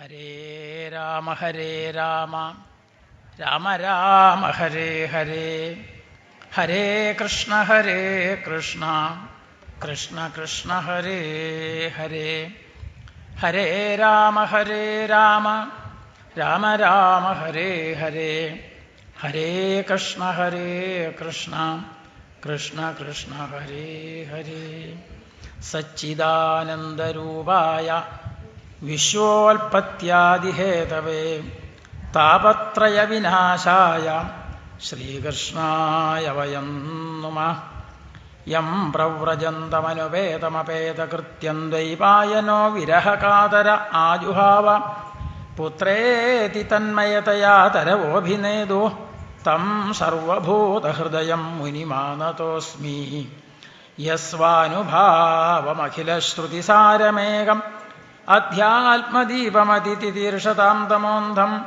हरे राम हरे राम। राम राम, हरे हरे। हरे कृष्ण हरे कृष्ण। कृष्ण कृष्ण, हरे हरे। हरे राम हरे राम। राम राम, हरे हरे। हरे कृष्ण हरे कृष्ण। कृष्ण कृष्ण, हरे हरे। सच्चिदानन्दरूपाय വിശ്വോൽപത്യാദിഹേതവേ. താപത്രയവിനാശായ ശ്രീകൃഷ്ണായ വയം നുമ. യം പ്രവ്രജന്തമനുപേതമപേതകൃത്യം ദൈവായനോ വിരഹകാതര ആജുഹാവ. പുത്രേതി തന്മയതയാ തരവോഭിനേതു. തം സർവഭൂതഹൃദയം മുനിമാനതോസ്മി. യസ്വാനുഭാവമഖിലശ്രുതിസാരമേകം അധ്യാത്മദീപമതിതിതീർഷതാം തമോന്ധം.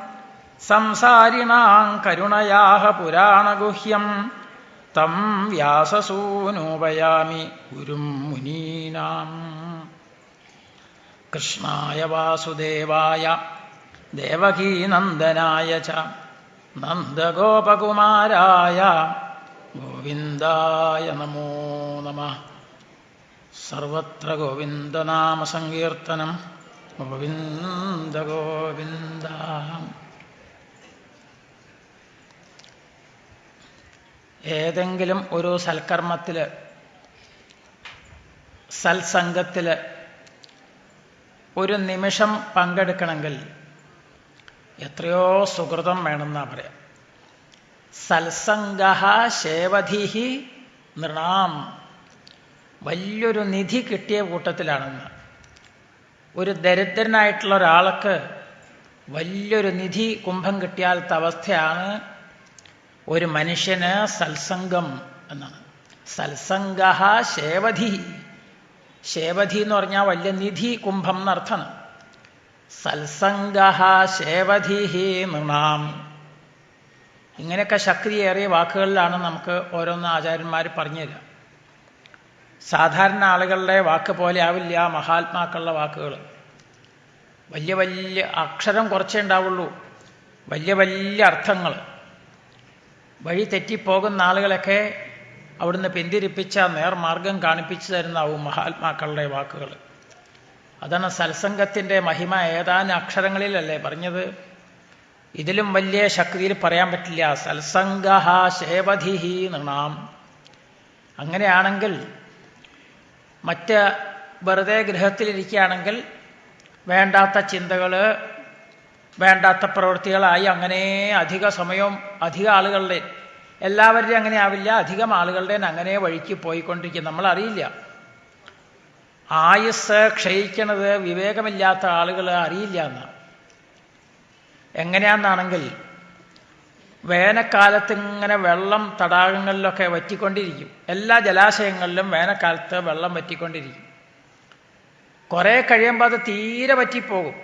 സംസാരിണാം കരുണയാഹ പുരാണഗുഹ്യം. തം വ്യാസസൂനോപയാമി ഗുരും മുനീനാം. കൃഷ്ണായ വാസുദേവായ ദേവകീനന്ദനായ ച നന്ദഗോപകുമാരായ ഗോവിന്ദായ നമോ നമ. സർവത്ര ഗോവിന്ദനാമസങ്കീർത്തനം ഗോവിന്ദ ഗോവിന്ദ. ഏതെങ്കിലും ഒരു സൽക്കർമ്മത്തിൽ സത്സംഗത്തിൽ ഒരു നിമിഷം പങ്കെടുക്കണമെങ്കിൽ എത്രയോ സുഹൃതം വേണമെന്നാ പറയാം. സത്സംഗ ശേവധി നൃണാം. വലിയൊരു നിധി കിട്ടിയ കൂട്ടത്തിലാണെന്ന്. ഒരു ദരിദ്രനായിട്ടുള്ള ഒരാൾക്ക് വലിയൊരു നിധി കുംഭം കിട്ടിയാലത്തെ അവസ്ഥയാണ് ഒരു മനുഷ്യന് സത്സംഗം എന്നാണ്. സത്സംഗ ശേവധി. ശേവധി എന്ന് പറഞ്ഞാൽ വലിയ നിധി കുംഭം എന്നർത്ഥമാണ്. സത്സംഗ ശേവധി നൃണാം ഇങ്ങനെയൊക്കെ ശക്തിയേറിയ വാക്കുകളിലാണ് നമുക്ക് ഓരോന്ന് ആചാര്യന്മാർ പറഞ്ഞുതരിക. സാധാരണ ആളുകളുടെ വാക്ക് പോലെ ആവില്ല മഹാത്മാക്കളുടെ വാക്കുകൾ വലിയ വലിയ അക്ഷരം കുറച്ചേ ഉണ്ടാവുള്ളൂ. വലിയ വലിയ അർത്ഥങ്ങൾ വഴി തെറ്റിപ്പോകുന്ന ആളുകളൊക്കെ അവിടുന്ന് പിന്തിരിപ്പിച്ച നേർമാർഗം കാണിപ്പിച്ചു തരുന്നാവും മഹാത്മാക്കളുടെ വാക്കുകൾ അതാണ് സത്സംഗത്തിന്റെ മഹിമ. ഏതാനും അക്ഷരങ്ങളിലല്ലേ പറഞ്ഞത്? ഇതിലും വലിയ ശക്തിയിൽ പറയാൻ പറ്റില്ല. സത്സംഗ ശേവധിഹി നൃണാം. അങ്ങനെയാണെങ്കിൽ മറ്റ് വെറുതെ ഗൃഹത്തിലിരിക്കുകയാണെങ്കിൽ വേണ്ടാത്ത ചിന്തകൾ വേണ്ടാത്ത പ്രവൃത്തികളായി അങ്ങനെ അധിക സമയവും അധിക ആളുകളുടെ എല്ലാവരുടെയും അങ്ങനെ ആവില്ല അധികം ആളുകളുടെ അങ്ങനെ വഴിക്ക് പോയിക്കൊണ്ടിരിക്കും. നമ്മൾ അറിയില്ല ആയുസ് ക്ഷയിക്കണത് വിവേകമില്ലാത്ത ആളുകൾ അറിയില്ല എന്ന്. എങ്ങനെയാണെന്നാണെങ്കിൽ വേനൽക്കാലത്ത് ഇങ്ങനെ വെള്ളം തടാകങ്ങളിലൊക്കെ വറ്റിക്കൊണ്ടിരിക്കും. എല്ലാ ജലാശയങ്ങളിലും വേനൽക്കാലത്ത് വെള്ളം വറ്റിക്കൊണ്ടിരിക്കും. കുറേ കഴിയുമ്പോൾ അത് തീരെ വറ്റിപ്പോകും.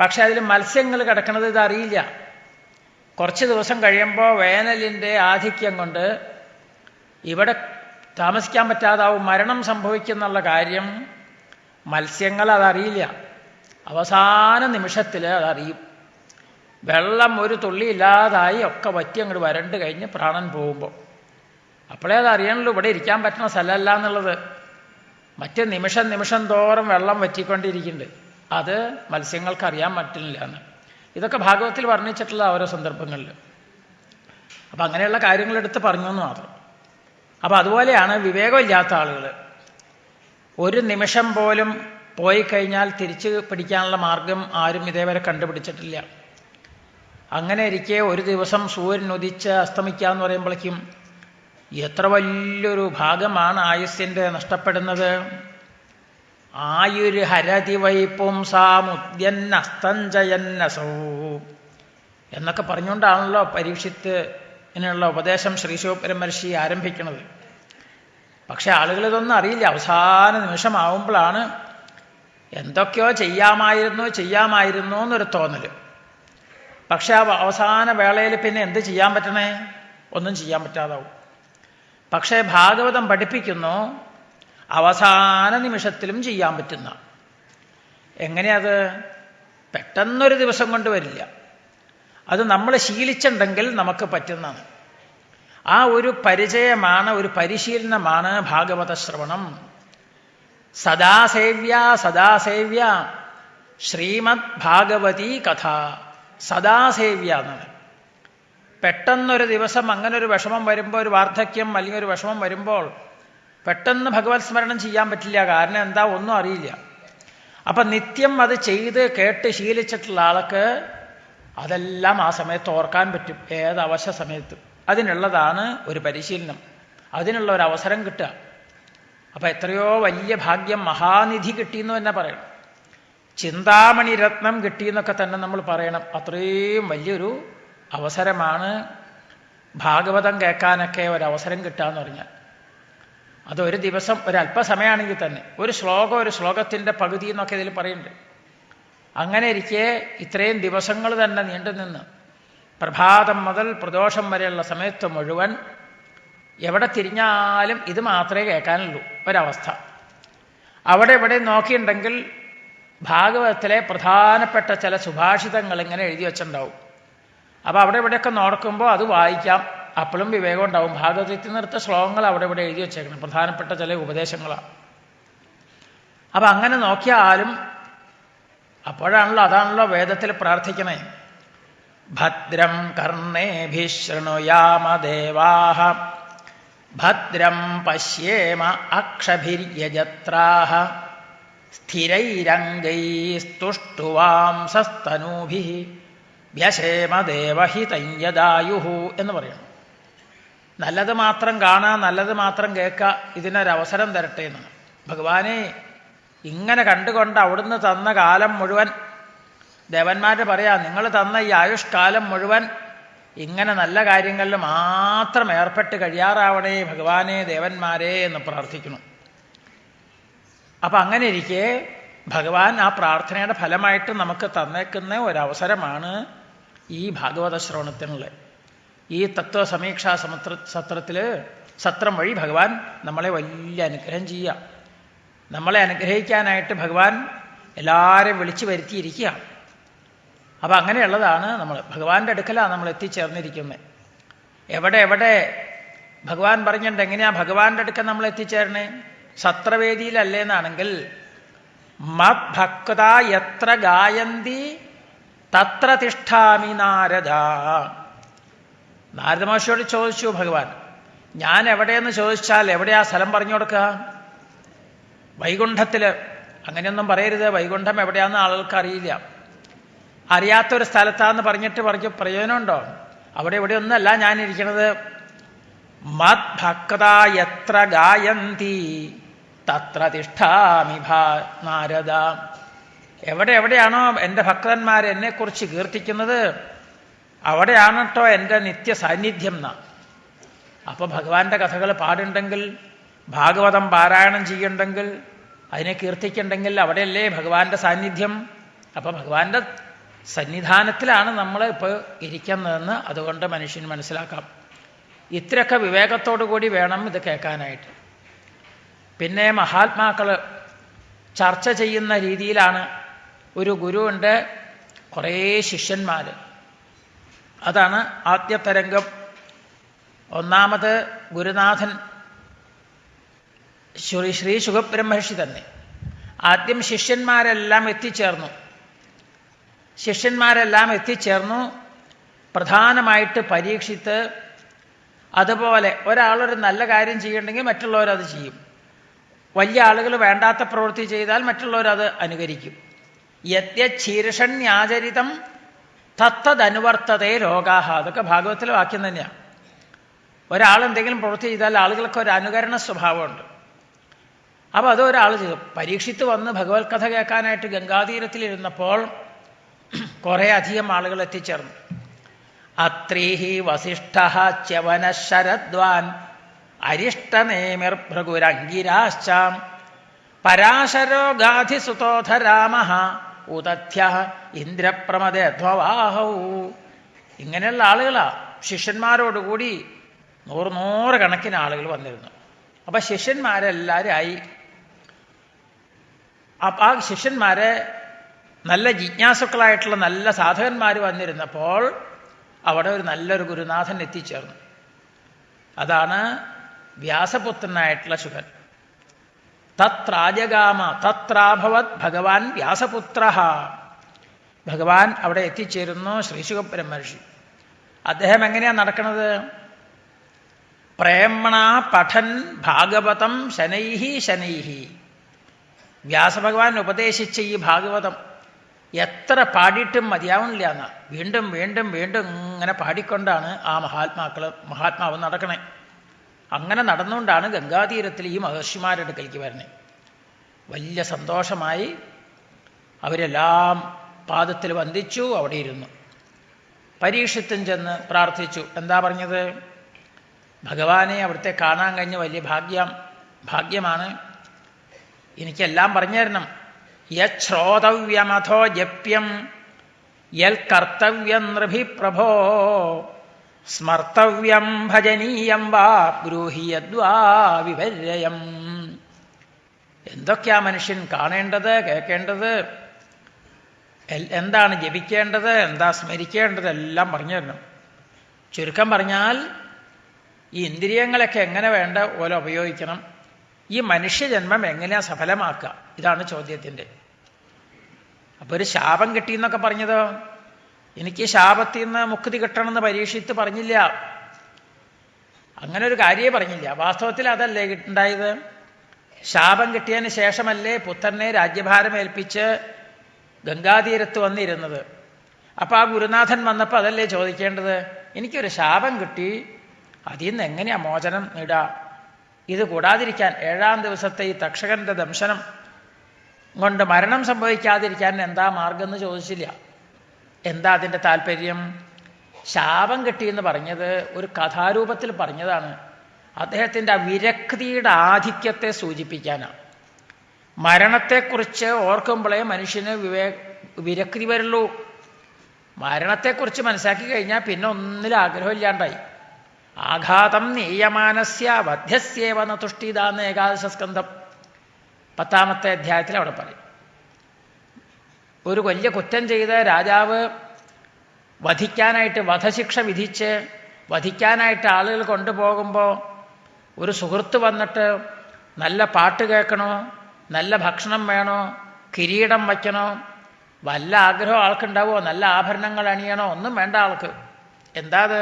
പക്ഷെ അതിൽ മത്സ്യങ്ങൾ കിടക്കുന്നത് ഇത് അറിയില്ല കുറച്ച് ദിവസം കഴിയുമ്പോൾ വേനലിന്റെ ആധിക്യം കൊണ്ട് ഇവിടെ താമസിക്കാൻ പറ്റാതാവും. മരണം സംഭവിക്കുന്നുള്ള കാര്യം മത്സ്യങ്ങൾ അതറിയില്ല. അവസാന നിമിഷത്തിൽ അതറിയും. വെള്ളം ഒരു തുള്ളി ഇല്ലാതായി ഒക്കെ വറ്റി അങ്ങോട്ട് വരണ്ട് കഴിഞ്ഞ് പ്രാണൻ പോകുമ്പോൾ അപ്പോഴേ അത് അറിയണല്ലോ ഇവിടെ ഇരിക്കാൻ പറ്റുന്ന സ്ഥലമല്ല എന്നുള്ളത്. മറ്റ് നിമിഷം നിമിഷം തോറും വെള്ളം വറ്റിക്കൊണ്ടിരിക്കുന്നുണ്ട്. അത് മത്സ്യങ്ങൾക്ക് അറിയാൻ പറ്റില്ല എന്ന്. ഇതൊക്കെ ഭാഗവത്തിൽ വർണിച്ചിട്ടുള്ള ഓരോ സന്ദർഭങ്ങളിൽ. അപ്പം അങ്ങനെയുള്ള കാര്യങ്ങളെടുത്ത് പറഞ്ഞു എന്ന് മാത്രം. അപ്പം അതുപോലെയാണ് വിവേകമില്ലാത്ത ആളുകൾ. ഒരു നിമിഷം പോലും പോയി കഴിഞ്ഞാൽ തിരിച്ച് പിടിക്കാനുള്ള മാർഗം ആരും ഇതേവരെ കണ്ടുപിടിച്ചിട്ടില്ല. അങ്ങനെ ഇരിക്കെ ഒരു ദിവസം സൂര്യൻ ഉദിച്ച് അസ്തമിക്കുക എന്ന് പറയുമ്പോഴേക്കും എത്ര വലിയൊരു ഭാഗമാണ് ആയുസ്സിന്റെ നഷ്ടപ്പെടുന്നത്. ആയുര് ഹരതി വൈപ്പും സാമുദ്യന്നസ്തഞ്ജയന്നസോ എന്നൊക്കെ പറഞ്ഞുകൊണ്ടാണല്ലോ പരീക്ഷിത്ത് ഇതിനുള്ള ഉപദേശം ശ്രീശിവപരമർശി ആരംഭിക്കുന്നത്. പക്ഷെ ആളുകൾ ഇതൊന്നും അറിയില്ല. അവസാന നിമിഷമാവുമ്പോഴാണ് എന്തൊക്കെയോ ചെയ്യാമായിരുന്നു ചെയ്യാമായിരുന്നു എന്നൊരു തോന്നൽ പക്ഷെ ആ അവസാന വേളയിൽ പിന്നെ എന്ത് ചെയ്യാൻ പറ്റണേ ഒന്നും ചെയ്യാൻ പറ്റാതാവും. പക്ഷേ ഭാഗവതം പഠിപ്പിക്കുന്നു അവസാന നിമിഷത്തിലും ചെയ്യാൻ പറ്റുന്ന. എങ്ങനെയത് പെട്ടെന്നൊരു ദിവസം കൊണ്ട് വരില്ല. അത് നമ്മൾ ശീലിച്ചിട്ടുണ്ടെങ്കിൽ നമുക്ക് പറ്റുന്നതാണ്. ആ ഒരു പരിചയമാണ് ഒരു പരിശീലനമാണ് ഭാഗവത ശ്രവണം. സദാസേവ്യ സദാസേവ്യ ശ്രീമദ് ഭാഗവതി കഥ. സദാസേവ്യ എന്നത് പെട്ടെന്നൊരു ദിവസം അങ്ങനെ ഒരു വിഷമം വരുമ്പോൾ ഒരു വാർദ്ധക്യം അല്ലെങ്കിൽ ഒരു വിഷമം വരുമ്പോൾ പെട്ടെന്ന് ഭഗവത് സ്മരണം ചെയ്യാൻ പറ്റില്ല. കാരണം എന്താ ഒന്നും അറിയില്ല. അപ്പം നിത്യം അത് ചെയ്ത് കേട്ട് ശീലിച്ചിട്ടുള്ള ആൾക്ക് അതെല്ലാം ആ സമയത്ത് ഓർക്കാൻ പറ്റും. ഏത് അവശ സമയത്തും. അതിനുള്ളതാണ് ഒരു പരിശീലനം. അതിനുള്ള ഒരു അവസരം കിട്ടുക. അപ്പം എത്രയോ വലിയ ഭാഗ്യം മഹാനിധി കിട്ടിയെന്ന് തന്നെ പറയണം ചിന്താമണി രത്നം കിട്ടിയെന്നൊക്കെ തന്നെ നമ്മൾ പറയണം. അത്രയും വലിയൊരു അവസരമാണ് ഭാഗവതം കേൾക്കാനൊക്കെ ഒരവസരം കിട്ടുക എന്ന് പറഞ്ഞാൽ അതൊരു ദിവസം ഒരല്പസമയമാണെങ്കിൽ തന്നെ. ഒരു ശ്ലോകം ഒരു ശ്ലോകത്തിന്റെ പകുതി എന്നൊക്കെ ഇതിൽ പറയുന്നുണ്ട്. അങ്ങനെ ഇരിക്കെ ഇത്രയും ദിവസങ്ങൾ തന്നെ നീണ്ടു നിന്ന് പ്രഭാതം മുതൽ പ്രദോഷം വരെയുള്ള സമയത്ത് മുഴുവൻ എവിടെ തിരിഞ്ഞാലും ഇത് മാത്രമേ കേൾക്കാനുള്ളൂ. ഒരവസ്ഥ. അവിടെ ഇവിടെ നോക്കിയിട്ടുണ്ടെങ്കിൽ ഭാഗവതത്തിലെ പ്രധാനപ്പെട്ട ചില സുഭാഷിതങ്ങൾ ഇങ്ങനെ എഴുതി വെച്ചിട്ടുണ്ടാവും. അപ്പോൾ അവിടെ ഇവിടെയൊക്കെ നോക്കുമ്പോൾ അത് വായിക്കാം. അപ്പോഴും വിവേകം ഉണ്ടാവും. ഭാഗവതത്തിൽ നിർത്ത ശ്ലോകങ്ങൾ അവിടെ ഇവിടെ എഴുതി വെച്ചേക്കണം പ്രധാനപ്പെട്ട ചില ഉപദേശങ്ങളാണ്. അപ്പം അങ്ങനെ നോക്കിയാലും അപ്പോഴാണല്ലോ അതാണല്ലോ വേദത്തിൽ പ്രാർത്ഥിക്കണേ. ഭദ്രം കർണേഭിശൃണുയാമദേവാഹ ഭദ്രം പശ്യേമ അക്ഷഭിര്യജത്രാഹ. സ്ഥിരൈരംഗൈസ്തുഷ്ടുവാംസസ്തനൂഭി വ്യശേമ ദേവഹിതയ്യദായുഹു എന്ന് പറയണം. നല്ലത് മാത്രം കാണാ നല്ലത് മാത്രം കേൾക്കുക ഇതിനൊരവസരം തരട്ടെ എന്നാണ്. ഭഗവാനെ ഇങ്ങനെ കണ്ടുകൊണ്ട് അവിടുന്ന് തന്ന കാലം മുഴുവൻ ദേവന്മാർ പറയാ നിങ്ങൾ തന്ന ഈ ആയുഷ്കാലം മുഴുവൻ ഇങ്ങനെ നല്ല കാര്യങ്ങളിൽ മാത്രം ഏർപ്പെട്ട് കഴിയാറാവണേ ഭഗവാനെ ദേവന്മാരെ എന്ന് പ്രാർത്ഥിക്കണം അപ്പം അങ്ങനെ ഇരിക്കെ ഭഗവാൻ ആ പ്രാർത്ഥനയുടെ ഫലമായിട്ട് നമുക്ക് തന്നേക്കുന്ന ഒരവസരമാണ് ഈ ഭാഗവത ശ്രവണത്തിനുള്ള ഈ തത്വസമീക്ഷാ സമത്ര സത്രത്തിൽ സത്രം വഴി ഭഗവാൻ നമ്മളെ വലിയ അനുഗ്രഹം ചെയ്യുക നമ്മളെ അനുഗ്രഹിക്കാനായിട്ട് ഭഗവാൻ എല്ലാവരെയും വിളിച്ചു വരുത്തിയിരിക്കുക അപ്പം അങ്ങനെയുള്ളതാണ് നമ്മൾ ഭഗവാന്റെ അടുക്കലാണ് നമ്മൾ എത്തിച്ചേർന്നിരിക്കുന്നത് എവിടെ എവിടെ? ഭഗവാൻ പറഞ്ഞിട്ടുണ്ട് എങ്ങനെയാ ഭഗവാന്റെ അടുക്കൽ നമ്മൾ എത്തിച്ചേരണേ? സത്രവേദിയിലല്ലേന്നാണെങ്കിൽ മത് ഭക്ത എത്ര ഗായന്തി തത്ര തിഷ്ഠാമി നാരദ. നാരദമഹർഷിയോട് ചോദിച്ചു ഭഗവാൻ ഞാൻ എവിടെയെന്ന് ചോദിച്ചാൽ എവിടെയാ സ്ഥലം പറഞ്ഞു കൊടുക്കുക? വൈകുണ്ഠത്തിൽ അങ്ങനെയൊന്നും പറയരുത് വൈകുണ്ഠം എവിടെയാണെന്ന് ആളുകൾക്ക് അറിയില്ല അറിയാത്തൊരു സ്ഥലത്താന്ന് പറഞ്ഞിട്ട് പറഞ്ഞ് പ്രയോജനമുണ്ടോ? അവിടെ ഇവിടെ ഒന്നല്ല ഞാൻ ഇരിക്കുന്നത് മത് ഭക്ത എത്ര ഗായന്തി തത്ര തിഷ്ഠാമി ഭാ നാരദ. എവിടെ എവിടെയാണോ എന്റെ ഭക്തന്മാർ എന്നെക്കുറിച്ച് കീർത്തിക്കുന്നത് അവിടെയാണ് കേട്ടോ എന്റെ നിത്യ സാന്നിധ്യം എന്ന അപ്പോൾ ഭഗവാന്റെ കഥകൾ പാടുണ്ടെങ്കിൽ ഭാഗവതം പാരായണം ചെയ്യണ്ടെങ്കിൽ അതിനെ കീർത്തിക്കുണ്ടെങ്കിൽ അവിടെയല്ലേ ഭഗവാന്റെ സാന്നിധ്യം? അപ്പോൾ ഭഗവാന്റെ സന്നിധാനത്തിലാണ് നമ്മൾ ഇപ്പോൾ ഇരിക്കുന്നതെന്ന് അതുകൊണ്ട് മനുഷ്യന് മനസ്സിലാക്കാം. ഇത്രയൊക്കെ വിവേകത്തോടു കൂടി വേണം ഇത് കേൾക്കാനായിട്ട്. പിന്നെ മഹാത്മാക്കൾ ചർച്ച ചെയ്യുന്ന രീതിയിലാണ് ഒരു ഗുരുവുണ്ട് കുറേ ശിഷ്യന്മാർ അതാണ് ആദ്യത്തെ രംഗം ഒന്നാമത് ഗുരുനാഥൻ ശ്രീ ശ്രീ സുഖബ്രഹ്മർഷി തന്നെ. ആദ്യം ശിഷ്യന്മാരെല്ലാം എത്തിച്ചേർന്നു. ശിഷ്യന്മാരെല്ലാം എത്തിച്ചേർന്നു പ്രധാനമായിട്ട് പരീക്ഷിത്ത് അതുപോലെ ഒരാളൊരു നല്ല കാര്യം ചെയ്യണമെങ്കിൽ മറ്റുള്ളവരത് ചെയ്യും. വലിയ ആളുകൾ വേണ്ടാത്ത പ്രവൃത്തി ചെയ്താൽ മറ്റുള്ളവരത് അനുകരിക്കും. യത്യശീർഷണ്യാചരിതം തത്തതനുവർത്തതേ രോഗാഹ. അതൊക്കെ ഭാഗവത്തിലെ വാക്യം തന്നെയാണ് ഒരാൾ എന്തെങ്കിലും പ്രവൃത്തി ചെയ്താൽ ആളുകൾക്ക് ഒരു അനുകരണ സ്വഭാവമുണ്ട്. അപ്പോൾ അത് ഒരാൾ ചെയ്തു. പരീക്ഷിത്ത് വന്ന് ഭഗവത് കഥ കേൾക്കാനായിട്ട് ഗംഗാതീരത്തിലിരുന്നപ്പോൾ കുറേ അധികം ആളുകൾ എത്തിച്ചേർന്നു. അത്രീഹി വസിഷ്ഠ ച്യവന ശരദ്വാൻ അരിഷ്ടനേമിർ ഭൃഗുരംഗിരാശ്ചാം പരാശരോ ഗാധിസുതോധ രാമ ഉദധ്യ ഇന്ദ്രപ്രമദേധ്വവാഹൗ ഇങ്ങനെയുള്ള ആളുകളാ ശിഷ്യന്മാരോടുകൂടി നൂറ് നൂറ് കണക്കിന് ആളുകൾ വന്നിരുന്നു. അപ്പം ശിഷ്യന്മാരെല്ലാവരും ആയി അപ്പം ആ ശിഷ്യന്മാരെ നല്ല ജിജ്ഞാസുക്കളായിട്ടുള്ള നല്ല സാധകന്മാർ വന്നിരുന്നപ്പോൾ അവിടെ ഒരു നല്ലൊരു ഗുരുനാഥൻ എത്തിച്ചേർന്നു. അതാണ് വ്യാസപുത്രനായിട്ടുള്ള ശുഭൻ. തത്രാജഗാമ തത്രാഭവത് ഭഗവാൻ വ്യാസപുത്ര ഭഗവാൻ അവിടെ എത്തിച്ചേരുന്നു ശ്രീശുഖപുരം മഹർഷി. അദ്ദേഹം എങ്ങനെയാണ് നടക്കുന്നത്? പ്രേമണ പഠൻ ഭാഗവതം ശനൈഹി ശനൈഹി. വ്യാസഭഗവാൻ ഉപദേശിച്ച ഈ ഭാഗവതം എത്ര പാടിയിട്ടും മതിയാവുന്നില്ല എന്ന. വീണ്ടും വീണ്ടും വീണ്ടും ഇങ്ങനെ പാടിക്കൊണ്ടാണ് ആ മഹാത്മാക്കൾ മഹാത്മാവ് നടക്കണേ. അങ്ങനെ നടന്നുകൊണ്ടാണ് ഗംഗാതീരത്തിൽ ഈ മഹർഷിമാരുടെ അടുക്കലേക്ക് വരുന്നത് വലിയ സന്തോഷമായി അവരെല്ലാം പാദത്തിൽ വന്ദിച്ചു അവിടെ ഇരുന്നു. പരീക്ഷത്തും ചെന്ന് പ്രാർത്ഥിച്ചു. എന്താ പറഞ്ഞത്? ഭഗവാനെ അവിടുത്തെ കാണാൻ കഴിഞ്ഞ വലിയ ഭാഗ്യം ഭാഗ്യമാണ്. എനിക്കെല്ലാം പറഞ്ഞു തരണം. യശ്രോതവ്യമഥോ ജപ്യം യൽ കർത്തവ്യം നൃഭി പ്രഭോ സ്മർത്തവ്യം ഭജനീയം വാ ബ്രൂഹിയദ്വാ വിപര്യം എന്തൊക്കെയാ മനുഷ്യൻ കാണേണ്ടത് കേൾക്കേണ്ടത് എന്താണ് ജപിക്കേണ്ടത് എന്താ സ്മരിക്കേണ്ടത്? എല്ലാം പറഞ്ഞു തരണം. ചുരുക്കം പറഞ്ഞാൽ ഈ ഇന്ദ്രിയങ്ങളൊക്കെ എങ്ങനെ വേണ്ട പോലെ ഉപയോഗിക്കണം. ഈ മനുഷ്യജന്മം എങ്ങനെയാ സഫലമാക്കുക? ഇതാണ് ചോദ്യത്തിന്റെ. അപ്പോൾ ഒരു ശാപം കിട്ടിയെന്നൊക്കെ പറഞ്ഞതോ? എനിക്ക് ശാപത്തിൽ നിന്ന് മുക്തി കിട്ടണമെന്ന് പരീക്ഷിത്ത് പറഞ്ഞില്ല. അങ്ങനെ ഒരു കാര്യമേ പറഞ്ഞില്ല. വാസ്തവത്തിൽ അതല്ലേ ഉണ്ടായത് ശാപം കിട്ടിയതിന് ശേഷമല്ലേ പുത്രനെ രാജ്യഭാരം ഏൽപ്പിച്ച് ഗംഗാതീരത്ത് വന്നിരുന്നത്? അപ്പോൾ ആ ഗുരുനാഥൻ വന്നപ്പോൾ അതല്ലേ ചോദിക്കേണ്ടത്? എനിക്കൊരു ശാപം കിട്ടി. അതിൽ നിന്ന് എങ്ങനെയാ മോചനം നേടുക ഇത് കൂടാതിരിക്കാൻ ഏഴാം ദിവസത്തെ ഈ തക്ഷകന്റെ ദംശനം കൊണ്ട് മരണം സംഭവിക്കാതിരിക്കാൻ എന്താ മാർഗം എന്ന് ചോദിച്ചില്ല. എന്താ അതിന്റെ താല്പര്യം? ശാപം എന്ന് പറഞ്ഞത് ഒരു കഥാരൂപത്തിൽ പറഞ്ഞതാണ്. അദ്ദേഹത്തിന്റെ ആ വിരക്തിയുടെ ആധിക്യത്തെ സൂചിപ്പിക്കാനാണ്. മരണത്തെക്കുറിച്ച് ഓർക്കുമ്പോഴേ മനുഷ്യന് വിവേ വിരക്തി വരുള്ളൂ. മരണത്തെക്കുറിച്ച് മനസ്സിലാക്കി കഴിഞ്ഞാൽ പിന്നെ ഒന്നിലും ആഗ്രഹമില്ലാണ്ടായി. ആഘാതം നീയമാനസ്യ വധ്യസ്യേവ നതുഷ്ടിതാന്ന് ഏകാദശ സ്കന്ധം പത്താമത്തെ അധ്യായത്തിൽ അവിടെ പറയും. ഒരു വലിയ കുറ്റം ചെയ്ത് രാജാവ് വധിക്കാനായിട്ട് വധശിക്ഷ വിധിച്ച് വധിക്കാനായിട്ട് ആളുകൾ കൊണ്ടുപോകുമ്പോൾ ഒരു സുഹൃത്ത് വന്നിട്ട് നല്ല പാട്ട് കേൾക്കണോ? നല്ല ഭക്ഷണം വേണോ? കിരീടം വയ്ക്കണോ? വല്ല ആഗ്രഹം ആൾക്കുണ്ടാവുമോ? നല്ല ആഭരണങ്ങൾ അണിയണോ? ഒന്നും വേണ്ട ആൾക്ക്. എന്താ അത്?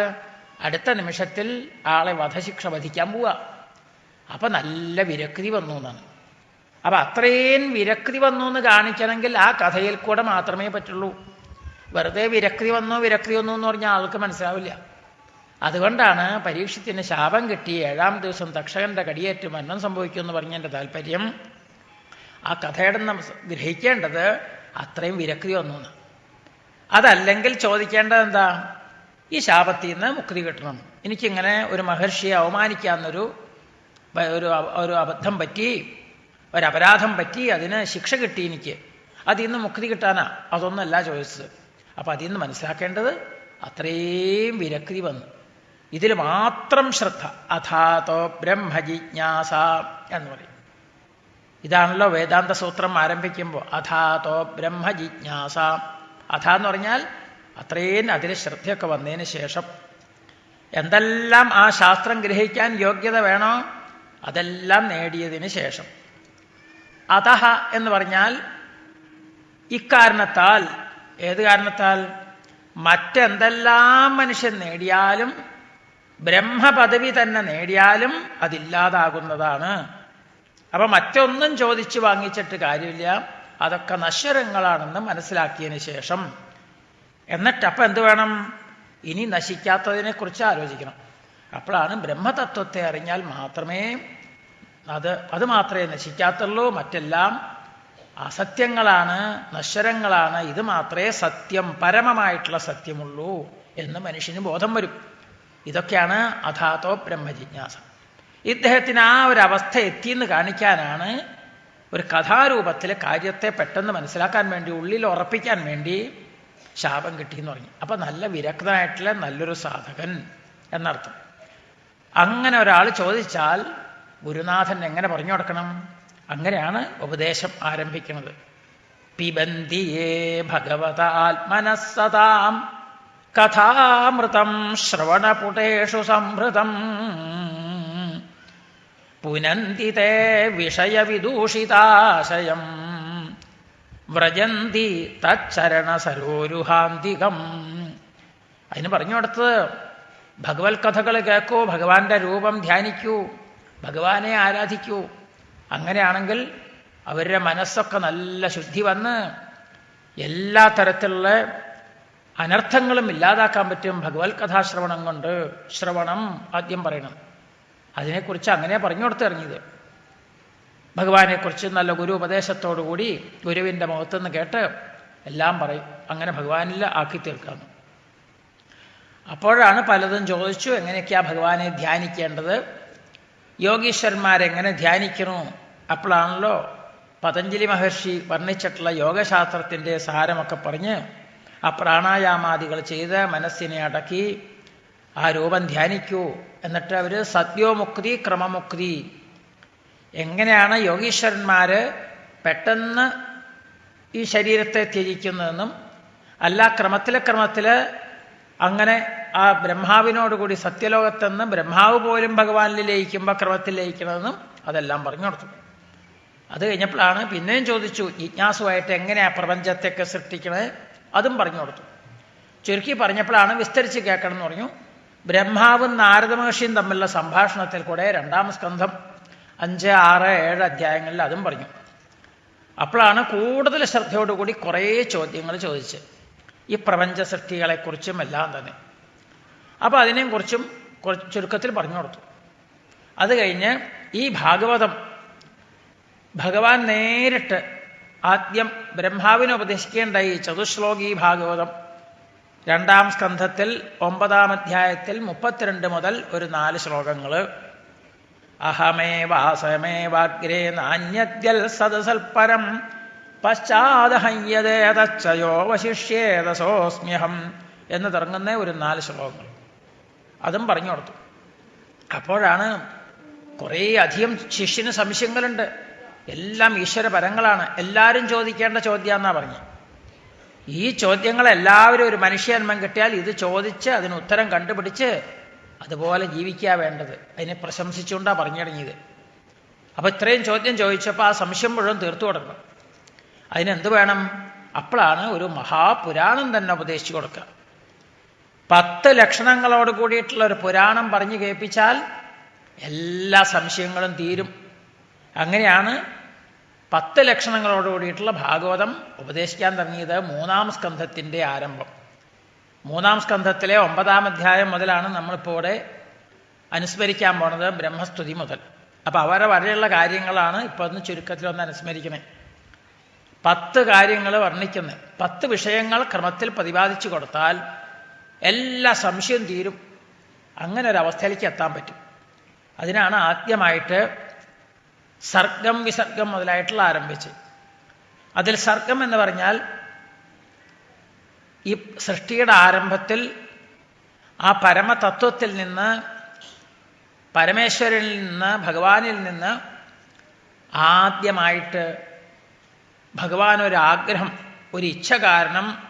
അടുത്ത നിമിഷത്തിൽ ആളെ വധശിക്ഷ വധിക്കാൻ പോവുക അപ്പം നല്ല വിരക്തി വന്നു എന്നാണ്. അപ്പം അത്രയും വിരക്തി വന്നു എന്ന് കാണിക്കണമെങ്കിൽ ആ കഥയിൽ കൂടെ മാത്രമേ പറ്റുള്ളൂ. വെറുതെ വിരക്തി വന്നു വിരക്തി വന്നു എന്ന് പറഞ്ഞാൽ ആൾക്ക് മനസ്സിലാവില്ല. അതുകൊണ്ടാണ് പരീക്ഷത്തിന് ശാപം കിട്ടി ഏഴാം ദിവസം തക്ഷകന്റെ കടിയേറ്റ് മരണം സംഭവിക്കുമെന്ന് പറഞ്ഞതിന്റെ താല്പര്യം. ആ കഥയുടെ നാം ഗ്രഹിക്കേണ്ടത് അത്രയും വിരക്തി വന്നു എന്ന്. അതല്ലെങ്കിൽ ചോദിക്കേണ്ടത് എന്താ? ഈ ശാപത്തിൽ നിന്ന് മുക്തി കിട്ടണം. എനിക്കിങ്ങനെ ഒരു മഹർഷിയെ അവമാനിക്കാമെന്നൊരു വ- ഒരു ഒരു അബദ്ധം പറ്റി ഒരപരാധം പറ്റി അതിന് ശിക്ഷ കിട്ടി എനിക്ക്. അതിൽ നിന്ന് മുക്തി കിട്ടാനാ? അതൊന്നല്ല ചോയ്സ് അപ്പം അതിൽ നിന്ന് മനസ്സിലാക്കേണ്ടത് അത്രയും വിരക്തി വന്നു. ഇതിൽ മാത്രം ശ്രദ്ധ. അഥാതോ ബ്രഹ്മജിജ്ഞാസ എന്ന് പറയും. ഇതാണല്ലോ വേദാന്ത സൂത്രം ആരംഭിക്കുമ്പോൾ അഥാതോ ബ്രഹ്മജിജ്ഞാസ അഥ എന്ന് പറഞ്ഞാൽ അത്രയും അതിൽ ശ്രദ്ധയൊക്കെ വന്നതിന് ശേഷം. എന്തെല്ലാം ആ ശാസ്ത്രം ഗ്രഹിക്കാൻ യോഗ്യത വേണോ? അതെല്ലാം നേടിയതിന് ശേഷം. അതഹ എന്ന് പറഞ്ഞാൽ ഇക്കാരണത്താൽ. ഏത് കാരണത്താൽ? മറ്റെന്തെല്ലാം മനുഷ്യൻ നേടിയാലും ബ്രഹ്മപദവി തന്നെ നേടിയാലും അതില്ലാതാകുന്നതാണ്. അപ്പം മറ്റൊന്നും ചോദിച്ചു വാങ്ങിച്ചിട്ട് കാര്യമില്ല. അതൊക്കെ നശ്വരങ്ങളാണെന്ന് മനസ്സിലാക്കിയതിന് ശേഷം. എന്നിട്ട് അപ്പം എന്ത് വേണം? ഇനി നശിക്കാത്തതിനെക്കുറിച്ച് ആലോചിക്കണം. അപ്പോഴാണ് ബ്രഹ്മതത്വത്തെ അറിഞ്ഞാൽ മാത്രമേ അത് അത് മാത്രമേ നശിക്കാത്തുള്ളൂ. മറ്റെല്ലാം അസത്യങ്ങളാണ് നശ്വരങ്ങളാണ്. ഇത് മാത്രമേ സത്യം പരമമായിട്ടുള്ള സത്യമുള്ളൂ എന്ന് മനുഷ്യന് ബോധം വരും. ഇതൊക്കെയാണ് അഥാതോ ബ്രഹ്മജിജ്ഞാസ. ഇദ്ദേഹത്തിന് ആ ഒരു അവസ്ഥ എത്തിയെന്ന് കാണിക്കാനാണ് ഒരു കഥാരൂപത്തിൽ കാര്യത്തെ പെട്ടെന്ന് മനസ്സിലാക്കാൻ വേണ്ടി ഉള്ളിൽ ഉറപ്പിക്കാൻ വേണ്ടി ശാപം കിട്ടിയെന്ന് പറഞ്ഞു. അപ്പം നല്ല വിരക്തനായിട്ടുള്ള നല്ലൊരു സാധകൻ എന്നർത്ഥം. അങ്ങനെ ഒരാൾ ചോദിച്ചാൽ ഗുരുനാഥൻ എങ്ങനെ പറഞ്ഞു കൊടുക്കണം? അങ്ങനെയാണ് ഉപദേശം ആരംഭിക്കുന്നത്. പിബന്തിയേ ഭഗവതാത്മനസ്സതാം കഥാമൃതം ശ്രവണപുടേഷു സംഭൃതം. പുനന്തി തേ വിഷയവിദൂഷിതാശയം. വ്രജന്തി തച്ചരണസരോരുഹാന്തികം. അതിന് പറഞ്ഞു കൊടുത്തത് ഭഗവത് കഥകൾ കേൾക്കൂ ഭഗവാന്റെ രൂപം ധ്യാനിക്കൂ. ഭഗവാനെ ആരാധിക്കൂ. അങ്ങനെയാണെങ്കിൽ അവരുടെ മനസ്സൊക്കെ നല്ല ശുദ്ധി വന്ന് എല്ലാ തരത്തിലുള്ള അനർത്ഥങ്ങളും ഇല്ലാതാക്കാൻ പറ്റും. ഭഗവത് കഥാശ്രവണം കൊണ്ട് ശ്രവണം ആദ്യം പറയണം. അതിനെക്കുറിച്ച് അങ്ങനെ പറഞ്ഞു കൊടുത്തിറങ്ങിയത് ഭഗവാനെക്കുറിച്ച് നല്ല ഗുരു ഉപദേശത്തോടുകൂടി ഗുരുവിന്റെ മുഖത്തുനിന്ന് കേട്ട് എല്ലാം പറയും. അങ്ങനെ ഭഗവാനിൽ ആക്കി തീർക്കാം അപ്പോഴാണ് പലതും ചോദിച്ചു എങ്ങനെയൊക്കെയാ ഭഗവാനെ ധ്യാനിക്കേണ്ടത്? യോഗീശ്വരന്മാരെങ്ങനെ ധ്യാനിക്കണു അപ്പോഴാണല്ലോ പതഞ്ജലി മഹർഷി വർണിച്ചിട്ടുള്ള യോഗശാസ്ത്രത്തിന്റെ സാരമൊക്കെ പറഞ്ഞ് ആ പ്രാണായാമാദികൾ ചെയ്ത് മനസ്സിനെ അടക്കി ആ രൂപം ധ്യാനിക്കൂ. എന്നിട്ട് അവർ സത്യോമുക്തി ക്രമമുക്തി. എങ്ങനെയാണ് യോഗീശ്വരന്മാർ പെട്ടെന്ന് ഈ ശരീരത്തെ ത്യജിക്കുന്നതെന്നും അല്ല ക്രമത്തിലെ ക്രമത്തിൽ അങ്ങനെ ആ ബ്രഹ്മാവിനോടുകൂടി സത്യലോകത്തെന്ന് ബ്രഹ്മാവ് പോലും ഭഗവാനിൽ ലയിക്കുമ്പോൾ ക്രമത്തിൽ ലയിക്കണമെന്നും അതെല്ലാം പറഞ്ഞു കൊടുത്തു അത് കഴിഞ്ഞപ്പോഴാണ് പിന്നെയും ചോദിച്ചു ജിജ്ഞാസുവായിട്ട് എങ്ങനെയാ പ്രപഞ്ചത്തെയൊക്കെ സൃഷ്ടിക്കണത്? അതും പറഞ്ഞു കൊടുത്തു. ചുരുക്കി പറഞ്ഞപ്പോഴാണ് വിസ്തരിച്ച് കേൾക്കണം എന്ന് പറഞ്ഞു. ബ്രഹ്മാവും നാരദ മഹർഷിയും തമ്മിലുള്ള സംഭാഷണത്തിൽ കൂടെ രണ്ടാം സ്കന്ധം അഞ്ച് ആറ് ഏഴ് അധ്യായങ്ങളിൽ അതും പറഞ്ഞു. അപ്പോഴാണ് കൂടുതൽ ശ്രദ്ധയോടുകൂടി കുറേ ചോദ്യങ്ങൾ ചോദിച്ച് ഈ പ്രപഞ്ച സൃഷ്ടികളെക്കുറിച്ചും എല്ലാം തന്നെ. അപ്പോൾ അതിനെയും കുറിച്ചും കുറച്ച് ചുരുക്കത്തിൽ പറഞ്ഞു കൊടുത്തു. അത് കഴിഞ്ഞ് ഈ ഭാഗവതം ഭഗവാൻ നേരിട്ട് ആദ്യം ബ്രഹ്മാവിനെ ഉപദേശിക്കേണ്ട ഈ ചതുശ്ലോകി ഭാഗവതം. രണ്ടാം സ്കന്ധത്തിൽ ഒമ്പതാം അധ്യായത്തിൽ മുപ്പത്തിരണ്ട് മുതൽ ഒരു നാല് ശ്ലോകങ്ങൾ അഹമേ വാസമേവാഗ്രേ നാന്യദ്യൽ സദസൽപരം. പശ്ചാദഹയ്യതേതച്ചയോ വശിഷ്യേതസോസ്മ്യഹം എന്ന് തുടങ്ങുന്ന ഒരു നാല് ശ്ലോകങ്ങൾ അതും പറഞ്ഞു കൊടുത്തു. അപ്പോഴാണ് കുറേ അധികം ശിഷ്യന് സംശയങ്ങളുണ്ട്. എല്ലാം ഈശ്വരപരങ്ങളാണ് എല്ലാവരും ചോദിക്കേണ്ട ചോദ്യമെന്നാണ് പറഞ്ഞു ഈ ചോദ്യങ്ങൾ എല്ലാവരും ഒരു മനുഷ്യജന്മം കിട്ടിയാൽ ഇത് ചോദിച്ച് അതിന് ഉത്തരം കണ്ടുപിടിച്ച് അതുപോലെ ജീവിക്കുക വേണ്ടത്. അതിനെ പ്രശംസിച്ചുകൊണ്ടാണ് പറഞ്ഞു അപ്പൊ അപ്പോൾ ഇത്രയും ചോദ്യം ചോദിച്ചപ്പോൾ ആ സംശയം മുഴുവൻ തീർത്തു കൊടുക്കണം. അതിനെന്ത് വേണം? അപ്പോഴാണ് ഒരു മഹാപുരാണം തന്നെ ഉപദേശിച്ചു കൊടുക്കുക. പത്ത് ലക്ഷണങ്ങളോട് കൂടിയിട്ടുള്ള ഒരു പുരാണം പറഞ്ഞു കേൾപ്പിച്ചാൽ എല്ലാ സംശയങ്ങളും തീരും. അങ്ങനെയാണ് പത്ത് ലക്ഷണങ്ങളോട് കൂടിയിട്ടുള്ള ഭാഗവതം ഉപദേശിക്കാൻ തുടങ്ങിയത് മൂന്നാം സ്കന്ധത്തിന്റെ ആരംഭം. മൂന്നാം സ്കന്ധത്തിലെ ഒമ്പതാം അധ്യായം മുതലാണ് നമ്മളിപ്പോൾ ഇവിടെ അനുസ്മരിക്കാൻ പോണത് ബ്രഹ്മസ്തുതി മുതൽ. അപ്പോൾ അവരെ വരെയുള്ള കാര്യങ്ങളാണ് ഇപ്പോൾ ഒന്ന് ചുരുക്കത്തിലൊന്ന് അനുസ്മരിക്കുന്നത്. പത്ത് കാര്യങ്ങൾ വർണിക്കുന്നത്. പത്ത് വിഷയങ്ങൾ ക്രമത്തിൽ പ്രതിപാദിച്ചു കൊടുത്താൽ എല്ലാ സംശയം തീരും. അങ്ങനെ ഒരു അവസ്ഥയിലേക്ക് എത്താൻ പറ്റും. അതിനാണ് ആദ്യമായിട്ട് സർഗം വിസർഗം മുതലായിട്ടുള്ള ആരംഭിച്ച് അതിൽ സർഗം എന്ന് പറഞ്ഞാൽ ഈ സൃഷ്ടിയുടെ ആരംഭത്തിൽ ആ പരമതത്വത്തിൽ നിന്ന് പരമേശ്വരനിൽ നിന്ന് ഭഗവാനിൽ നിന്ന് ആദ്യമായിട്ട് ഭഗവാൻ ഒരു ആഗ്രഹം ഒരു ഇച്ഛ കാരണം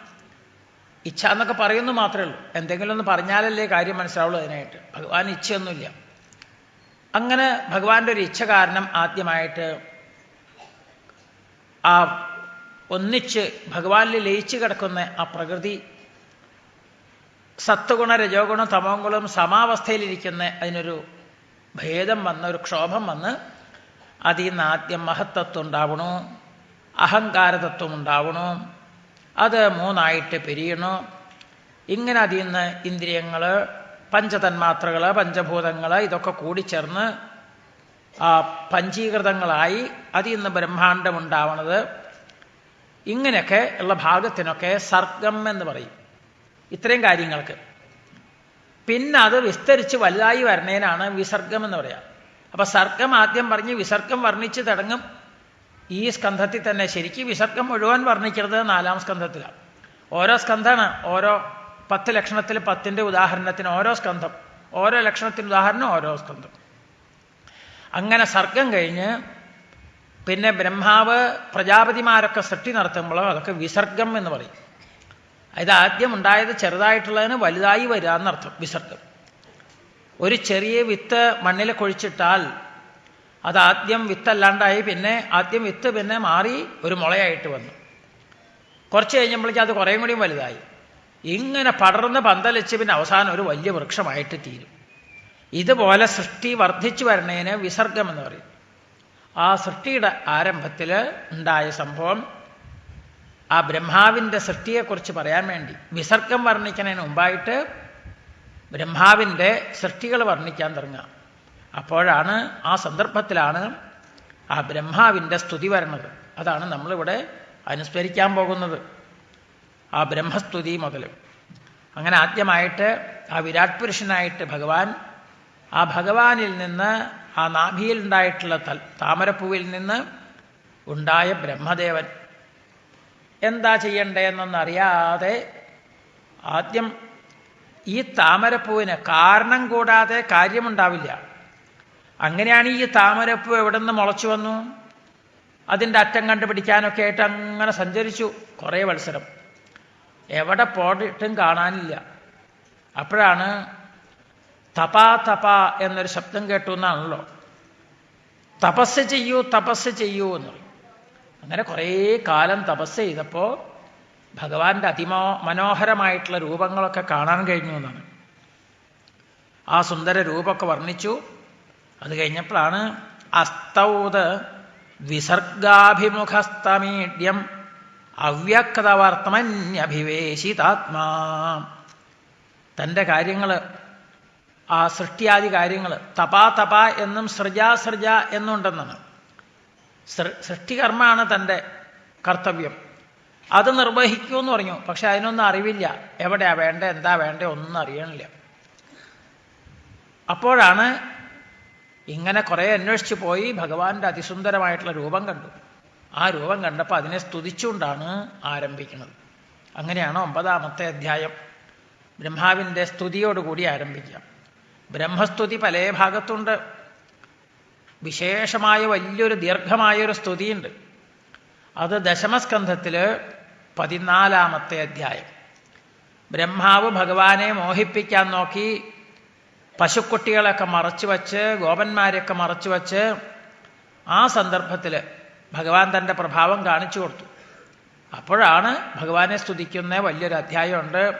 ഇച്ഛ എന്നൊക്കെ പറയുന്നു മാത്രമേ ഉള്ളൂ. എന്തെങ്കിലും ഒന്ന് പറഞ്ഞാലല്ലേ കാര്യം മനസ്സിലാവുള്ളൂ അതിനായിട്ട്. ഭഗവാൻ ഇച്ഛയൊന്നുമില്ല. അങ്ങനെ ഭഗവാന്റെ ഒരു ഇച്ഛ കാരണം ആദ്യമായിട്ട് ആ ഒന്നിച്ച് ഭഗവാനിൽ ലയിച്ചു കിടക്കുന്ന ആ പ്രകൃതി സത്വഗുണ രജോഗുണ തമോഗുണം സമാവസ്ഥയിലിരിക്കുന്ന അതിനൊരു ഭേദം വന്ന് ഒരു ക്ഷോഭം വന്ന് അതിൽ നിന്ന് ആദ്യം മഹത്തത്വം ഉണ്ടാവണോ അഹങ്കാരതത്വം ഉണ്ടാവണു അത് മൂന്നായിട്ട് പിരിയണു ഇങ്ങനെ അതിൽ നിന്ന് ഇന്ദ്രിയങ്ങൾ പഞ്ചതന്മാത്രകൾ പഞ്ചഭൂതങ്ങൾ ഇതൊക്കെ കൂടിച്ചേർന്ന് ആ പഞ്ചീകൃതങ്ങളായി അതിൽ നിന്ന് ബ്രഹ്മാണ്ടം ഉണ്ടാവണത് ഇങ്ങനെയൊക്കെ ഉള്ള ഭാഗത്തിനൊക്കെ സർഗം എന്ന് പറയും. ഇത്രയും കാര്യങ്ങൾക്ക്. പിന്നെ അത് വിസ്തരിച്ച് വലുതായി വരണേനാണ് വിസർഗം എന്ന് പറയാം. അപ്പോൾ സർഗം ആദ്യം പറഞ്ഞ് വിസർഗം വർണിച്ച് തുടങ്ങും. ഈ സ്കന്ധത്തിൽ തന്നെ ശരിക്കും വിസർഗം മുഴുവൻ വർണിക്കുന്നത് നാലാം സ്കന്ധത്തിലാണ്. ഓരോ സ്കന്ധമാണ് ഓരോ പത്ത് ലക്ഷണത്തിൽ പത്തിന്റെ ഉദാഹരണത്തിന് ഓരോ സ്കന്ധം ഓരോ ലക്ഷണത്തിന് ഉദാഹരണം ഓരോ സ്കന്ധം. അങ്ങനെ സർഗം കഴിഞ്ഞ് പിന്നെ ബ്രഹ്മാവ് പ്രജാപതിമാരൊക്കെ സൃഷ്ടി നടത്തുമ്പോഴോ അതൊക്കെ വിസർഗം എന്ന് പറയും. അതായത് ആദ്യം ഉണ്ടായത് ചെറുതായിട്ടുള്ളതിന് വലുതായി വരിക എന്നർത്ഥം വിസർഗം. ഒരു ചെറിയ വിത്ത് മണ്ണിൽ കുഴിച്ചിട്ടാൽ അത് ആദ്യം വിത്തല്ലാണ്ടായി പിന്നെ ആദ്യം വിത്ത് പിന്നെ മാറി ഒരു മുളയായിട്ട് വന്നു. കുറച്ച് കഴിഞ്ഞപ്പോഴേക്കും അത് കുറേയും കൂടിയും വലുതായി. ഇങ്ങനെ പടർന്ന് പന്തലിച്ച് പിന്നെ അവസാനം ഒരു വലിയ വൃക്ഷമായിട്ട് തീരും. ഇതുപോലെ സൃഷ്ടി വർദ്ധിച്ചു വരണേന് വിസർഗം എന്ന് പറയും. ആ സൃഷ്ടിയുടെ ആരംഭത്തിൽ ഉണ്ടായ സംഭവം ആ ബ്രഹ്മാവിന്റെ സൃഷ്ടിയെക്കുറിച്ച് പറയാൻ വേണ്ടി വിസർഗം വർണിക്കുന്നതിന് മുമ്പായിട്ട് ബ്രഹ്മാവിന്റെ സൃഷ്ടികൾ വർണിക്കാൻ തുടങ്ങുക. അപ്പോഴാണ് ആ സന്ദർഭത്തിലാണ് ആ ബ്രഹ്മാവിന്റെ സ്തുതി വരണത് അതാണ് നമ്മളിവിടെ അനുസ്മരിക്കാൻ പോകുന്നത്. ആ ബ്രഹ്മസ്തുതി മുതൽ. അങ്ങനെ ആദ്യമായിട്ട് ആ വിരാട് പുരുഷനായിട്ട് ഭഗവാൻ ആ ഭഗവാനിൽ നിന്ന് ആ നാഭിയിൽ ഉണ്ടായിട്ടുള്ള താമരപ്പൂവിൽ നിന്ന് ഉണ്ടായ ബ്രഹ്മദേവൻ. എന്താ ചെയ്യണ്ടേന്നൊന്നറിയാതെ ആദ്യം ഈ താമരപ്പൂവിന് കാരണം കൂടാതെ കാര്യമുണ്ടാവില്ല. അങ്ങനെയാണ് ഈ താമരപ്പൂ എവിടെ നിന്ന് മുളച്ചു വന്നു? അതിന്റെ അറ്റം കണ്ടുപിടിക്കാനൊക്കെ ആയിട്ട് അങ്ങനെ സഞ്ചരിച്ചു കുറേ മത്സരം. എവിടെ പോയിട്ടും കാണാനില്ല. അപ്പോഴാണ് തപാ തപ എന്നൊരു ശബ്ദം കേട്ടു എന്നാണല്ലോ. തപസ് ചെയ്യൂ തപസ് ചെയ്യൂ എന്ന് പറയും. അങ്ങനെ കുറേ കാലം തപസ് ചെയ്തപ്പോൾ ഭഗവാന്റെ അതിമോ മനോഹരമായിട്ടുള്ള രൂപങ്ങളൊക്കെ കാണാൻ കഴിഞ്ഞു എന്നാണ്. ആ സുന്ദര രൂപമൊക്കെ വർണിച്ചു. അത് കഴിഞ്ഞപ്പോഴാണ് അസ്തൗത് വിസർഗാഭിമുഖസ്തമീഡ്യം അവ്യക്തവർത്തമന്യഭിവേശിതാത്മാ. തന്റെ കാര്യങ്ങൾ ആ സൃഷ്ടിയാദി കാര്യങ്ങൾ തപാ തപ എന്നും സൃജാ സൃജ എന്നുണ്ടെന്നാണ്. സൃഷ്ടികർമ്മമാണ് തന്റെ കർത്തവ്യം. അത് നിർവഹിക്കൂ എന്ന് പറഞ്ഞു പക്ഷെ അതിനൊന്നും അറിവില്ല. എവിടെയാ വേണ്ട എന്താ വേണ്ട ഒന്നും അറിയണില്ല. അപ്പോഴാണ് ഇങ്ങനെ കുറേ അന്വേഷിച്ചു പോയി ഭഗവാന്റെ അതിസുന്ദരമായിട്ടുള്ള രൂപം കണ്ടു. ആ രൂപം കണ്ടപ്പോൾ അതിനെ സ്തുതിച്ചുകൊണ്ടാണ് ആരംഭിക്കുന്നത്. അങ്ങനെയാണ് ഒമ്പതാമത്തെ അധ്യായം. ബ്രഹ്മാവിന്റെ സ്തുതിയോടുകൂടി ആരംഭിക്കാം ബ്രഹ്മസ്തുതി പല ഭാഗത്തുണ്ട്. വിശേഷമായ വലിയൊരു ദീർഘമായൊരു സ്തുതിയുണ്ട്. അത് ദശമസ്കന്ധത്തിൽ പതിനാലാമത്തെ അധ്യായം. ബ്രഹ്മാവ് ഭഗവാനെ മോഹിപ്പിക്കാൻ നോക്കി പശുക്കുട്ടികളൊക്കെ മറച്ചു വച്ച് ഗോപന്മാരെയൊക്കെ മറച്ചു വച്ച് ആ സന്ദർഭത്തിൽ ഭഗവാൻ തന്റെ പ്രഭാവം കാണിച്ചു കൊടുത്തു. അപ്പോഴാണ് ഭഗവാനെ സ്തുതിക്കുന്ന വലിയൊരു അധ്യായമുണ്ട്.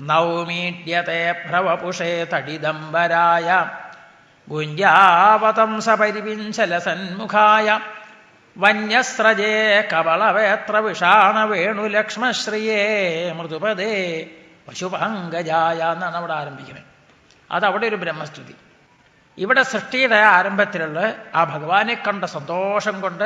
നൗമീഡ്യത്തെ ഭ്രവപുഷേ തടിദംബരായ ഗുഞ്ജാവതംസപരിവിഞ്ചലസന്മുഖായ വന്യസ്രജേ കവളവേത്ര വിഷാണ വേണുലക്ഷ്മശ്രിയേ മൃദുപദേ പശുപങ്കജായ എന്നാണ് അവിടെ ആരംഭിക്കുന്നത്. അതവിടെ ഒരു ബ്രഹ്മസ്തുതി. ഇവിടെ സൃഷ്ടിയുടെ ആരംഭത്തിലുള്ള ആ ഭഗവാനെ കണ്ട സന്തോഷം കൊണ്ട്